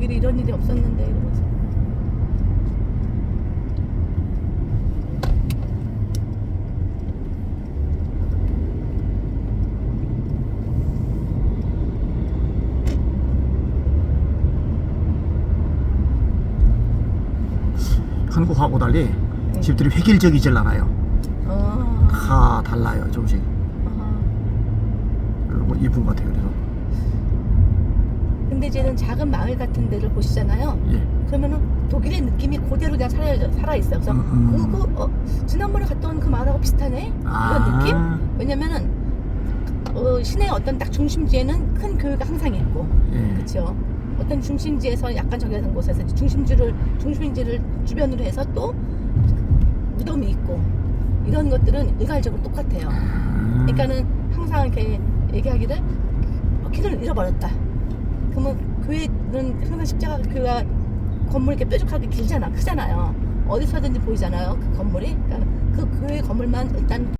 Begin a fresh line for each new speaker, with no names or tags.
독일에 이런 일이 없었는데 이러면서
한국하고 달리
네.
집들이 획일적이질 않아요.
아,
다 달라요, 조금씩. 뭐 이쁜 것 같아요, 그래서.
이제는 작은 마을 같은 데를 보시잖아요.
예.
그러면은 독일의 느낌이 그대로 그냥 살아, 살아 있어요. 그래서
음, 음.
그거 어, 지난번에 온그 마을하고 비슷하네?
아.
이런 느낌? 왜냐면은 어, 시내 어떤 딱 중심지에는 큰 교회가 항상 있고
예.
그렇죠. 어떤 중심지에서 약간 저기 하는 곳에서 중심지를 중심지를 주변으로 해서 또 무덤이 있고 이런 것들은 일괄적으로 똑같아요.
아.
그러니까는 항상 이렇게 얘기하기를 어, 길을 잃어버렸다. 그러면 교회는 항상 십자가 교회가 건물이 이렇게 뾰족하게 길잖아, 크잖아요. 어디서든지 보이잖아요, 그 건물이. 그러니까 그 교회 건물만 일단